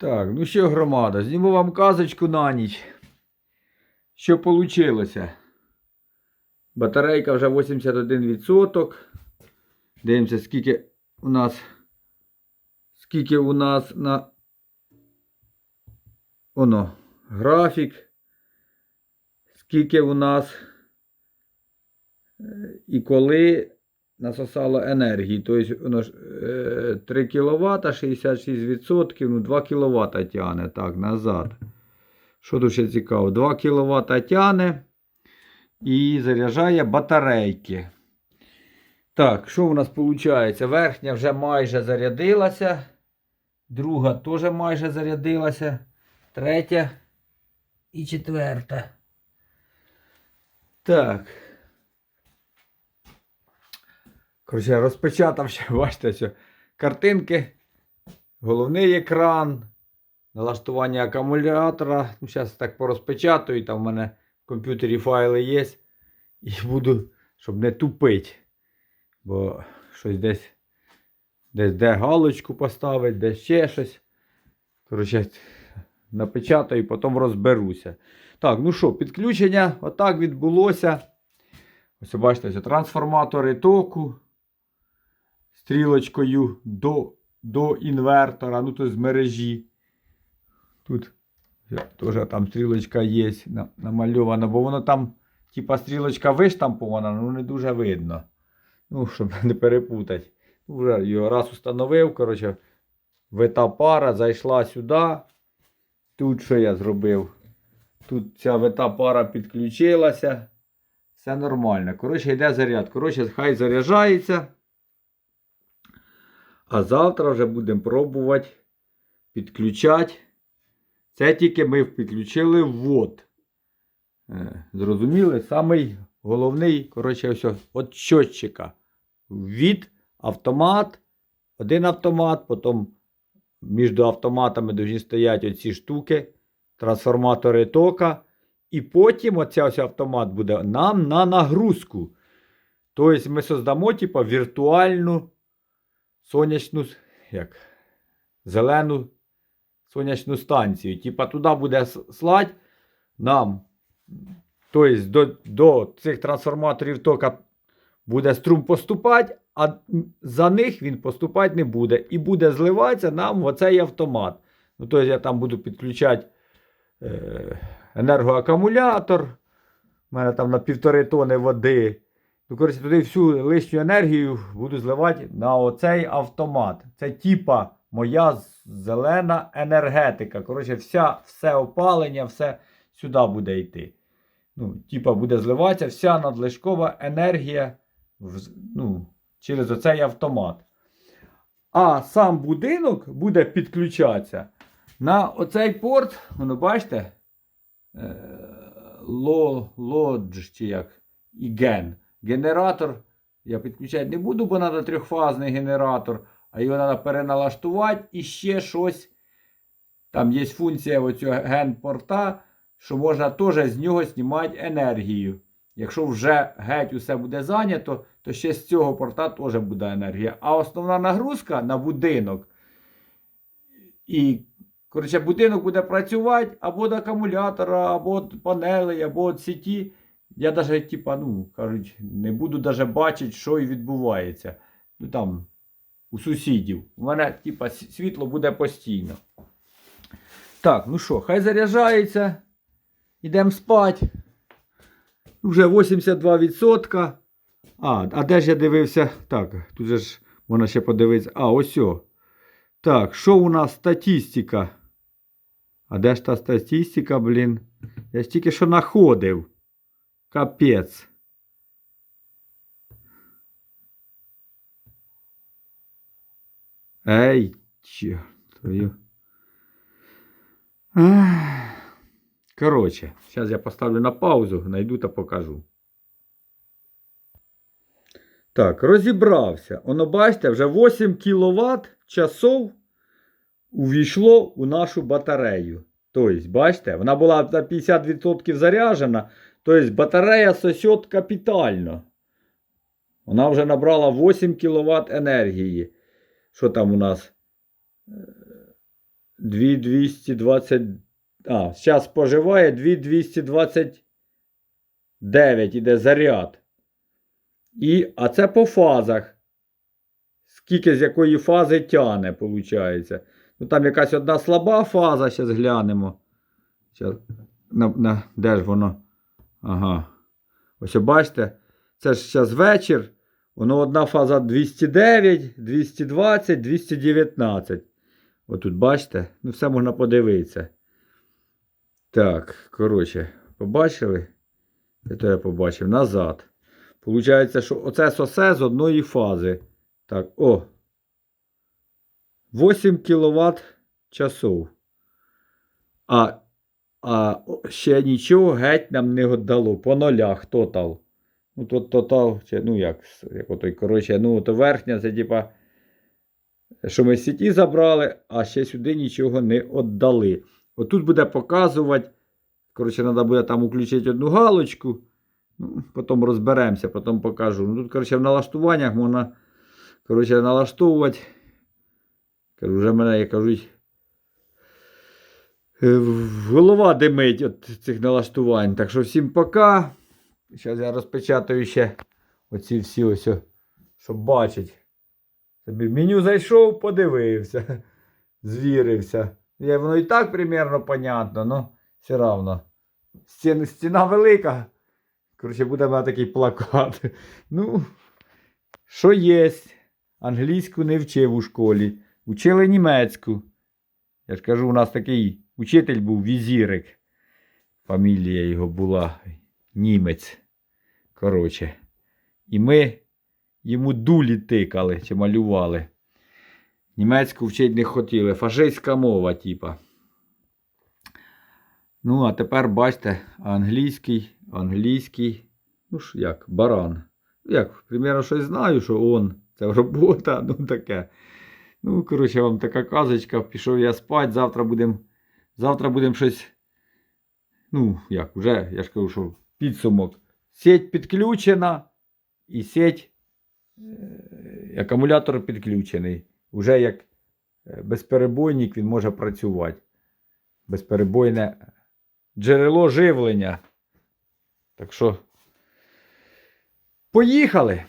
Так, ну що, громада, зніму вам казочку на ніч. Що вийшло? Батарейка вже 81%. Дивимося, скільки у нас. Скільки у нас на. Воно. Графік. Скільки у нас е, і коли насосало енергії. Тобто воно ж е, 3 кВт, 66%, ну 2 кВт тягне так, назад. Що тут ще цікаво? 2 кВт тягне і заряджає батарейки. Так, що у нас виходить? Верхня вже майже зарядилася. Друга теж майже зарядилася. Третя і четверта. Так. Коротше, розпечатав ще, бачите, що картинки, головний екран, налаштування акумулятора. Ну, зараз так порозпечатаю, там в мене в комп'ютері файли є. І буду, щоб не тупить. Бо щось десь, десь де галочку поставити, десь ще щось. Коротше, напечатаю і потім розберуся. Так, ну що, підключення отак відбулося. Ось бачите, ось трансформатори току стрілочкою до до інвертора, ну то з мережі. Тут теж там стрілочка є намальована, бо воно там, типа, стрілочка виштампована, ну не дуже видно. Ну, щоб не перепутати. Вже його раз установив, коротше, вита пара зайшла сюди. Тут що я зробив? Тут ця вита пара підключилася. Все нормально. Коротше, йде заряд. Коротше, хай заряджається. А завтра вже будемо пробувати підключати. Це тільки ми підключили ввод. Е, Зрозуміли? Самий головний, коротше, ось от щотчика. Від автомат, один автомат, потім між автоматами повинні стояти оці штуки, трансформатори тока. І потім оця ось автомат буде нам на нагрузку. Тобто ми создамо типу, віртуальну сонячну, як, зелену сонячну станцію. Типа туди буде слать нам. Тобто до, до цих трансформаторів тока буде струм поступати, а за них він поступати не буде. І буде зливатися нам в оцей автомат. Ну, тобто я там буду підключати е, енергоакумулятор. У мене там на півтори тони води. Коротше, туди всю лишню енергію буду зливати на оцей автомат. Це типа моя зелена енергетика. Коротше, вся, все опалення, все сюди буде йти. Ну, типа буде зливатися вся надлишкова енергія ну, через оцей автомат. А сам будинок буде підключатися на оцей порт, воно бачите, е, лодж чи як, і ген. Генератор я підключати не буду, бо треба трьохфазний генератор, а його треба переналаштувати і ще щось. Там є функція оцього генпорта, що можна теж з нього знімати енергію. Якщо вже геть усе буде зайнято, то ще з цього порта теж буде енергія. А основна нагрузка на будинок. І, коротше, будинок буде працювати або від акумулятора, або від панелей, або від сіті. Я навіть, типа, ну, кажуть, не буду даже бачити, що і відбувається. Ну там, у сусідів. У мене, типа, світло буде постійно. Так, ну що, хай заряджається. Ідемо спати. Вже 82%. А, а де ж я дивився? Так, тут же ж можна ще подивитися. А, ось. о. Так, що у нас статистика? А де ж та статистика, блін? Я ж тільки що знаходив. Капець. Ей, чортою. Ах. Коротше, зараз я поставлю на паузу, найду та покажу. Так, розібрався. Воно бачите, вже 8 кВт часов увійшло у нашу батарею. Тобто, бачите, вона була на 50% заряджена. Тобто батарея сосет капітально. Вона вже набрала 8 кВт енергії. Що там у нас? Е, 2220. А, зараз споживає 2229 іде заряд. І, а це по фазах. Скільки з якої фази тяне, виходить. Ну там якась одна слаба фаза, зараз глянемо. Щас, на, на, де ж воно? Ага. Ось бачите, це ж зараз вечір. Воно одна фаза 209, 220, 219. Отут бачите? Ну, все можна подивитися. Так, коротше, побачили? Це то я побачив назад. Получається, що оце сосе з одної фази. Так, о. 8 кВт часов. А, а ще нічого геть нам не дало. По нулях тотал. Ну, тут тотал, чи, ну як, як отой, коротше, ну, то верхня, це типа, що ми з сіті забрали, а ще сюди нічого не віддали. Отут буде показувати, коротше, треба буде там включити одну галочку. Ну, потім розберемося, потім покажу. Ну, тут, коротше, в налаштуваннях можна, коротше, налаштовувати. Кажу, вже мене, як кажуть, голова димить від цих налаштувань. Так що всім пока. Зараз я розпечатаю ще оці всі ось, щоб бачить. Собі в меню зайшов, подивився, звірився. Я, воно і так примерно понятно, але все одно. Стіна, стіна велика. Коротше, буде мене такий плакат. Ну, що є? Англійську не вчив у школі. Учили німецьку. Я ж кажу, у нас такий учитель був візірик. Фамілія його була німець. Коротше. І ми йому дулі тикали чи малювали. Німецьку вчить не хотіли. Фашистська мова, типа. Ну, а тепер бачите, англійський, англійський, ну ж як, баран. Ну, Як, примерно, щось знаю, що он, це робота, ну таке. Ну, коротше, вам така казочка, пішов я спать, завтра будемо завтра будем щось. Ну, як, вже, я ж кажу, що підсумок. Сеть підключена і сеть, е, акумулятор підключений. Уже як е, безперебойник він може працювати. Безперебойне джерело живлення. Так що, поїхали!